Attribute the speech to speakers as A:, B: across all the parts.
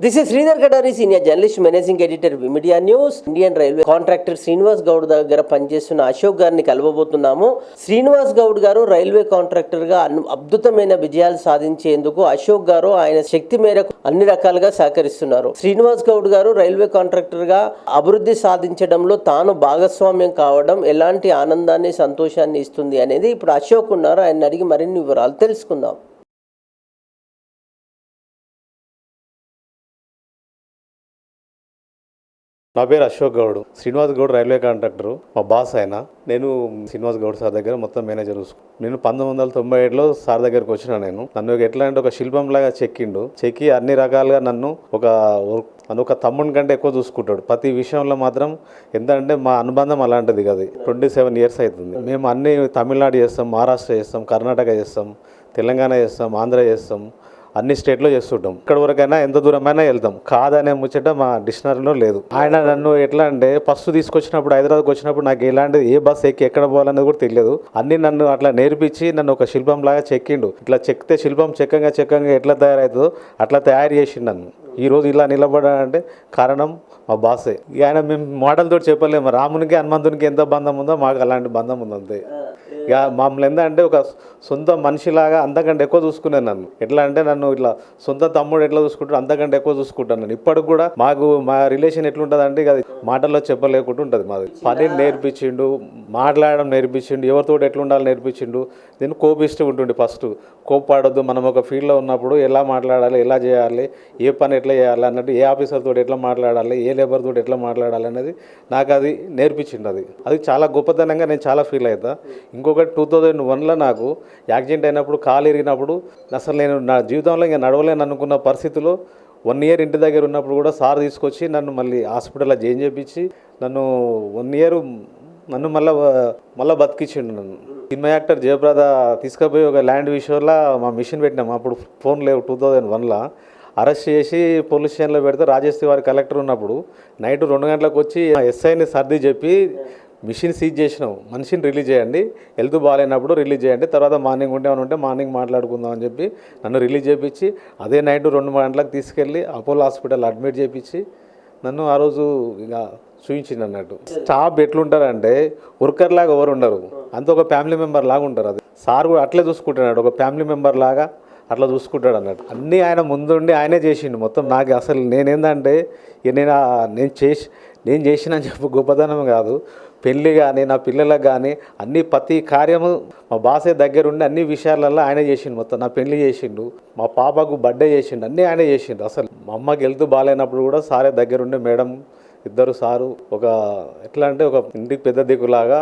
A: This is Sridhar Gadari senior journalist managing editor media news Indian railway contractor Srinivas Goud దగ్గర పనిచేస్తున్న అశోక్ గారిని కలవబోతున్నాము. శ్రీనివాస్ గౌడ్ గారు railway కాంట్రాక్టర్గా అద్భుతమైన విజయాలు సాధించేందుకు అశోక్ గారు ఆయన శక్తి మేరకు అన్ని రకాలుగా సహకరిస్తున్నారు. శ్రీనివాస్ గౌడ్ గారు రైల్వే కాంట్రాక్టర్గా అభివృద్ధి సాధించడంలో తాను భాగస్వామ్యం కావడం ఎలాంటి ఆనందాన్ని సంతోషాన్ని ఇస్తుంది అనేది ఇప్పుడు అశోక్ ఉన్నారు. ఆయన అడిగి మరిన్ని వివరాలు తెలుసుకుందాం.
B: నా పేరు Ashok Goud. Srinivas Goud railway contractor. మా బాస్ ఆయన. నేను శ్రీనివాస్ గౌడ్ సార్ దగ్గర మొత్తం మేనేజర్ నేను పంతొమ్మిది వందల తొంభై ఏడులో సార్ దగ్గరకు వచ్చిన నేను. నన్ను ఎట్లా అంటే ఒక శిల్పం లాగా చెక్కిండు. చెక్కి అన్ని రకాలుగా నన్ను ఒక నన్ను ఒక తమ్ముని కంటే ఎక్కువ చూసుకుంటాడు. ప్రతి విషయంలో మాత్రం ఎంత అంటే మా అనుబంధం అలాంటిది కదా. ట్వంటీ సెవెన్ ఇయర్స్ అవుతుంది. మేము అన్ని తమిళనాడు చేస్తాం మహారాష్ట్ర చేస్తాం కర్ణాటక చేస్తాం తెలంగాణ చేస్తాం ఆంధ్ర చేస్తాం. అన్ని స్టేట్లో చేస్తుంటాం. ఇక్కడ వరకైనా ఎంత దూరమైనా వెళ్తాం కాదనే ముచ్చట మా డిక్షనరీలో లేదు. ఆయన నన్ను ఎట్లా అంటే ఫస్ట్ తీసుకొచ్చినప్పుడు హైదరాబాద్కి వచ్చినప్పుడు నాకు ఎలాంటి ఏ బస్ ఎక్కి ఎక్కడ పోవాలనేది కూడా తెలియదు. అన్ని నన్ను అట్లా నేర్పించి నన్ను ఒక శిల్పం లాగా చెక్కిండు. ఇట్లా చెక్కితే శిల్పం చెక్కంగా చెక్కంగా ఎట్లా తయారవుతుందో అట్లా తయారు చేసిండు నన్ను. ఈ రోజు ఇలా నిలబడాలంటే కారణం మా బాసే. ఆయన మేము మోడల్తో చెప్పలేము. రామునికి హనుమంతునికి ఎంత బంధం ఉందో మాకు అలాంటి బంధం ఉంది అంతే. ఇక మమ్మల్ని ఏంటంటే ఒక సొంత మనిషిలాగా అంతకంటే ఎక్కువ చూసుకున్నాను నన్ను. ఎట్లా అంటే నన్ను ఇట్లా సొంత తమ్ముడు ఎట్లా చూసుకుంటాడు అంతకంటే ఎక్కువ చూసుకుంటాను నేను ఇప్పటికి కూడా మాకు మా రిలేషన్ ఎట్లుంటుంది అంటే ఇక అది మాటల్లో చెప్పలేకుండా ఉంటుంది మాది. పని నేర్పించిండు మాట్లాడడం నేర్పించిండు ఎవరితో ఎట్లా ఉండాలో నేర్పించిండు. నేను కోపిస్తూ ఉంటుండే ఫస్ట్. కోపాడొద్దు మనం ఒక ఫీల్డ్లో ఉన్నప్పుడు ఎలా మాట్లాడాలి ఎలా చేయాలి ఏ పని ఎట్లా చేయాలి అన్నట్టు ఏ ఆఫీసర్ తోటి ఎట్లా మాట్లాడాలి ఏ లేబర్ తోటి ఎట్లా మాట్లాడాలి అనేది నాకు అది నేర్పించింది అది. అది చాలా గొప్పతనంగా నేను చాలా ఫీల్ అవుతా ఒకటి టూ థౌజండ్ వన్లో నాకు యాక్సిడెంట్ అయినప్పుడు కాలు ఇరిగినప్పుడు అసలు నేను నా జీవితంలో ఇంకా నడవలేను అనుకున్న పరిస్థితిలో వన్ ఇయర్ ఇంటి దగ్గర ఉన్నప్పుడు కూడా సార్ తీసుకొచ్చి నన్ను మళ్ళీ హాస్పిటల్లో జాయిన్ చేయించి నన్ను వన్ ఇయర్ నన్ను మళ్ళీ మళ్ళీ బతికించిండు నన్ను. సినిమా యాక్టర్ జయప్రద తీసుకుపోయి ఒక ల్యాండ్ విషయంలో మా మిషన్ పెట్టినాం. అప్పుడు ఫోన్ లేవు టూ థౌజండ్ వన్లో. అరెస్ట్ చేసి పోలీస్ స్టేషన్లో పెడితే రాజేష్ తివారి కలెక్టర్ ఉన్నప్పుడు నైట్ రెండు గంటలకు వచ్చి ఎస్ఐని సర్ది చెప్పి మిషన్ సీజ్ చేసినాం. మనిషిని రిలీజ్ చేయండి. హెల్త్ బాగాలేనప్పుడు రిలీజ్ చేయండి. తర్వాత మార్నింగ్ ఉంటే ఏమైనా ఉంటే మార్నింగ్ మాట్లాడుకుందాం అని చెప్పి నన్ను రిలీజ్ చేయించి అదే నైట్ రెండు గంటలకు తీసుకెళ్ళి అపోలో హాస్పిటల్ అడ్మిట్ చేయించి నన్ను ఆ రోజు ఇక చూపించింది అన్నట్టు. స్టాఫ్ ఎట్లుంటారంటే వర్కర్ లాగా ఎవరు ఉండరు. అంత ఒక ఫ్యామిలీ మెంబర్ లాగా ఉంటారు అది. సార్ కూడా అట్లే చూసుకుంటున్నాడు. ఒక ఫ్యామిలీ మెంబర్ లాగా అట్లా చూసుకుంటాడు అన్నట్టు. అన్నీ ఆయన ముందుండి ఆయనే చేసిండు. మొత్తం నాకు అసలు నేనేందంటే నేను నేను చేసి నేను చేసిన అని చెప్పు గొప్పతనం కాదు. పెళ్ళి కానీ నా పిల్లలకు కానీ అన్ని ప్రతి కార్యము మా బాసే దగ్గరుండి అన్ని విషయాలలో ఆయన చేసిండు. మొత్తం నా పెళ్ళి చేసిండు. మా పాపకు బర్త్డే చేసిండు. అన్నీ ఆయన చేసిండు. అసలు మా అమ్మకి వెళ్తూ బాగాలేనప్పుడు కూడా సారే దగ్గరుండే మేడం ఇద్దరు సారు ఒక ఎట్లా అంటే ఒక ఇంటికి పెద్ద దిక్కులాగా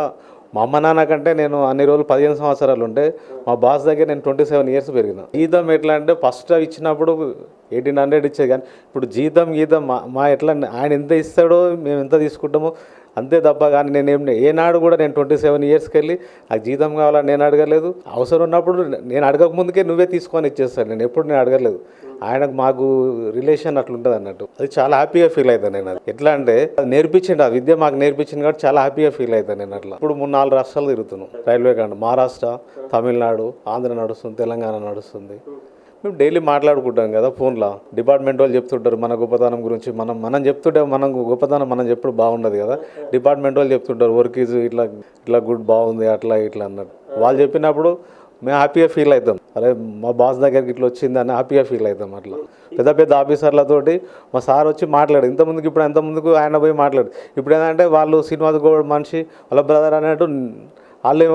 B: మా అమ్మ నాన్న కంటే నేను అన్ని రోజులు పదిహేను సంవత్సరాలు ఉంటే మా బాస్ దగ్గర నేను ట్వంటీ సెవెన్ ఇయర్స్ పెరిగిన. జీతం ఎట్లా అంటే ఫస్ట్ ఇచ్చినప్పుడు ఎయిటీన్ హండ్రెడ్ ఇచ్చేది కానీ ఇప్పుడు జీతం గీతం మా మా ఎట్లా ఆయన ఎంత ఇస్తాడో మేము ఎంత తీసుకుంటామో అంతే తప్ప కానీ నేను ఏం ఏనాడు కూడా నేను ట్వంటీ సెవెన్ ఇయర్స్కి వెళ్ళి నాకు జీతం కావాలని నేను అడగలేదు. అవసరం ఉన్నప్పుడు నేను అడగక ముందుకే నువ్వే తీసుకొని ఇచ్చేస్తాను. నేను ఎప్పుడు నేను అడగలేదు. ఆయనకు మాకు రిలేషన్ అట్లుంటుంది అన్నట్టు. అది చాలా హ్యాపీగా ఫీల్ అవుతాను నేను అది. ఎట్లా అంటే అది నేర్పించిండు ఆ విద్య మాకు నేర్పించింది కాబట్టి చాలా హ్యాపీగా ఫీల్ అవుతాను నేను అట్లా. ఇప్పుడు మూడు నాలుగు రాష్ట్రాలు తిరుగుతున్నాను రైల్వే కాండి మహారాష్ట్ర తమిళనాడు ఆంధ్ర నడుస్తుంది తెలంగాణ నడుస్తుంది. మేము డైలీ మాట్లాడుకుంటాం కదా ఫోన్లో. డిపార్ట్మెంట్ వాళ్ళు చెప్తుంటారు మన గొప్పతనం గురించి. మనం మనం చెప్తుంటే మనం గొప్పతనం మనం చెప్పుడు బాగుండదు కదా. డిపార్ట్మెంట్ వాళ్ళు చెప్తుంటారు వర్క్ ఈజ్ ఇట్లా ఇట్లా గుడ్ బాగుంది అట్లా ఇట్లా అన్నట్టు. వాళ్ళు చెప్పినప్పుడు మేము హ్యాపీగా ఫీల్ అవుతాం. అరే మా బాస్ దగ్గరికి ఇట్లా వచ్చింది అని హ్యాపీగా ఫీల్ అవుతాం అట్లా. పెద్ద పెద్ద ఆఫీసర్లతోటి మా సార్ వచ్చి మాట్లాడు ఇంత ఇప్పుడు ఎంత ముందుకు ఆయన పోయి మాట్లాడు ఇప్పుడు ఏంటంటే వాళ్ళు శ్రీనివాస్ గౌడ్ మనిషి వాళ్ళ బ్రదర్ అన్నట్టు వాళ్ళు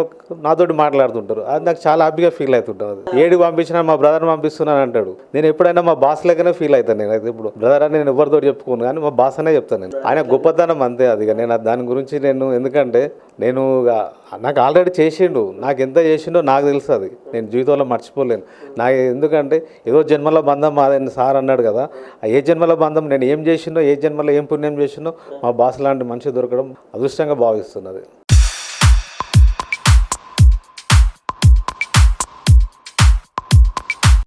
B: నాతోటి మాట్లాడుతుంటారు. అది నాకు చాలా హ్యాపీగా ఫీల్ అవుతుంటారు అది. ఏడు పంపించినా మా బ్రదర్ పంపిస్తున్నాను అంటాడు. నేను ఎప్పుడైనా మా బాస్ లెక్కనే ఫీల్ అవుతాను నేను. అయితే ఇప్పుడు బ్రదర్ అని నేను ఎవరితో చెప్పుకోను కానీ మా బాస్ అనే చెప్తాను నేను. ఆయన గొప్పతనం అంతే అది నేను దాని గురించి నేను ఎందుకంటే నేను నాకు ఆల్రెడీ చేసిండు. నాకు ఎంత చేసిండో నాకు తెలుసు అది. నేను జీవితంలో మర్చిపోలేను. నాకు ఎందుకంటే ఏదో జన్మల బంధం మాదని సార్ అన్నాడు కదా ఆ ఏ జన్మల బంధం నేను ఏం చేసిండో ఏ జన్మలో ఏం పుణ్యం చేసిండో మా బాస్ లాంటి మనిషి దొరకడం అదృష్టంగా భావిస్తున్నది.